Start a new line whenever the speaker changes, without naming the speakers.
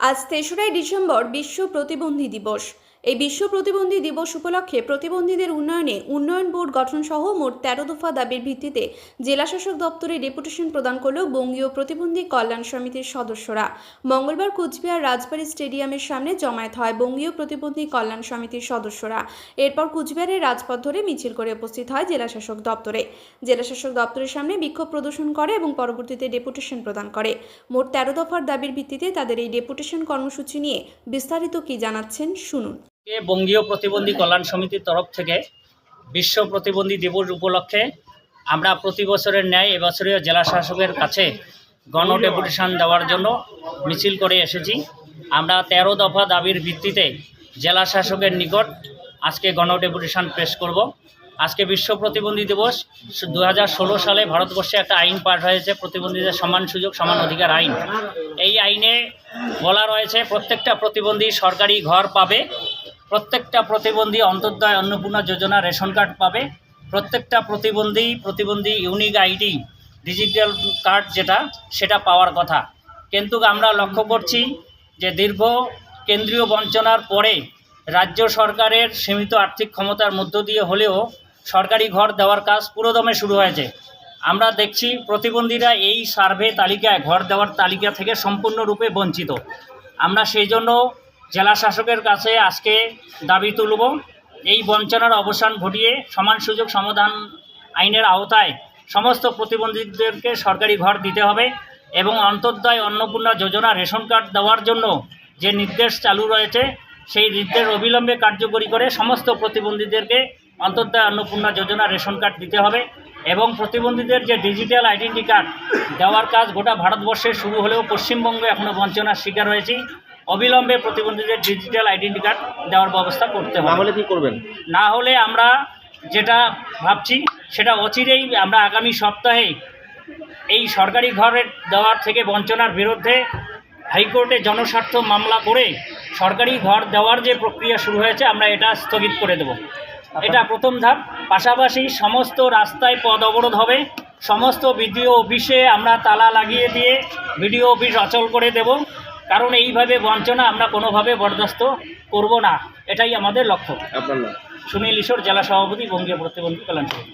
আজ তেসরাই ডিসেম্বর বিশ্ব প্রতিবন্ধী দিবস। এই বিশ্ব প্রতিবন্ধী দিবস উপলক্ষে প্রতিবন্ধীদের উন্নয়নে উন্নয়ন বোর্ড গঠন সহ মোট তেরো দফা দাবির ভিত্তিতে জেলাশাসক দপ্তরে ডেপুটেশন প্রদান করল বঙ্গীয় প্রতিবন্ধী কল্যাণ সমিতির সদস্যরা। মঙ্গলবার কুচবিহার রাজবাড়ী স্টেডিয়ামের সামনে জমায়েত হয় বঙ্গীয় প্রতিবন্ধী কল্যাণ সমিতির সদস্যরা। এরপর কুচবিহারের রাজপথ ধরে মিছিল করে উপস্থিত হয় জেলাশাসক দপ্তরে। জেলাশাসক দপ্তরের সামনে বিক্ষোভ প্রদর্শন করে এবং পরবর্তীতে ডেপুটেশন প্রদান করে। মোট তেরো দফার দাবির ভিত্তিতে তাদের এই ডেপুটেশন কর্মসূচি নিয়ে বিস্তারিত কি জানাচ্ছেন শুনুন।
বঙ্গীয় প্রতিবন্ধী কল্যাণ সমিতির তরফ থেকে বিশ্ব প্রতিবন্ধী দিবস উপলক্ষে আমরা প্রতি বছরের ন্যায় এবছরীয় জেলা শাসকের কাছে গণ ডেপুটেশন দেওয়ার জন্য মিছিল করে এসেছি। আমরা তেরো দফা দাবির ভিত্তিতে জেলা শাসকের নিকট আজকে গণ ডেপুটেশন পেশ করব। আজকে বিশ্ব প্রতিবন্ধী দিবস দু হাজার ষোলো সালে ভারতবর্ষে একটা আইন পাশ হয়েছে, প্রতিবন্ধীদের সমান সুযোগ, সমান অধিকার আইন। এই আইনে বলা রয়েছে, প্রত্যেকটা প্রতিবন্ধী সরকারি ঘর পাবে প্রত্যেকটা প্রতিবন্ধী অন্তর্দয় অন্নপূর্ণা যোজনা রেশন কার্ড পাবে। প্রত্যেকটা প্রতিবন্ধী প্রতিবন্ধী ইউনিক আইডি, ডিজিটাল কার্ড যেটা, সেটা পাওয়ার কথা। কিন্তু আমরা লক্ষ্য করছি যে দীর্ঘ কেন্দ্রীয় বঞ্চনার পরে রাজ্য সরকারের সীমিত আর্থিক ক্ষমতার মধ্য দিয়ে হলেও সরকারি ঘর দেওয়ার কাজ পুরোদমে শুরু হয়েছে। আমরা দেখছি প্রতিবন্ধীরা এই সার্ভে তালিকায়, ঘর দেওয়ার তালিকা থেকে সম্পূর্ণরূপে বঞ্চিত। আমরা সেই জন্য জেলা শাসকের কাছে আজকে দাবি তুলব, এই বঞ্চনার অবসান ঘটিয়ে সমান সুযোগ সমাধান আইনের আওতায় সমস্ত প্রতিবন্ধীদেরকে সরকারি ঘর দিতে হবে এবং অন্তর্দয় অন্নপূর্ণা যোজনা রেশন কার্ড দেওয়ার জন্য যে নির্দেশ চালু রয়েছে, সেই নির্দেশ অবিলম্বে কার্যকরী করে সমস্ত প্রতিবন্ধীদেরকে অন্তর্দয় অন্নপূর্ণা যোজনা রেশন কার্ড দিতে হবে এবং প্রতিবন্ধীদের যে ডিজিটাল আইডেন্টি কার্ড দেওয়ার কাজ গোটা ভারতবর্ষে শুরু হলেও পশ্চিমবঙ্গে এখনও বঞ্চনার শিকার হয়েছি। অবিলম্বে প্রতিবন্ধীদের ডিজিটাল আইডেন্টি কার্ড দেওয়ার ব্যবস্থা করতে
না
হবে
হলে কি করবেন?
না হলে আমরা যেটা ভাবছি সেটা অচিরেই আমরা আগামী সপ্তাহে এই সরকারি ঘরের দেওয়ার থেকে বঞ্চনার বিরুদ্ধে হাইকোর্টে জনস্বার্থ মামলা করে সরকারি ঘর দেওয়ার যে প্রক্রিয়া শুরু হয়েছে আমরা এটা স্থগিত করে দেব। এটা প্রথম ধাপ। পাশাপাশি সমস্ত রাস্তায় পদ অবরোধ হবে। সমস্ত বিডিও অফিসে আমরা তালা লাগিয়ে দিয়ে বিডিও অফিস অচল করে দেব। কারণ এইভাবে বঞ্চনা আমরা কোনোভাবে বরদাস্ত করব না এটাই আমাদের লক্ষ্য।
আপনার
সুনীল ঈশ্বর জেলা সভাপতি বঙ্গীয় প্রতিবন্ধী কল্যাণ সমিতি।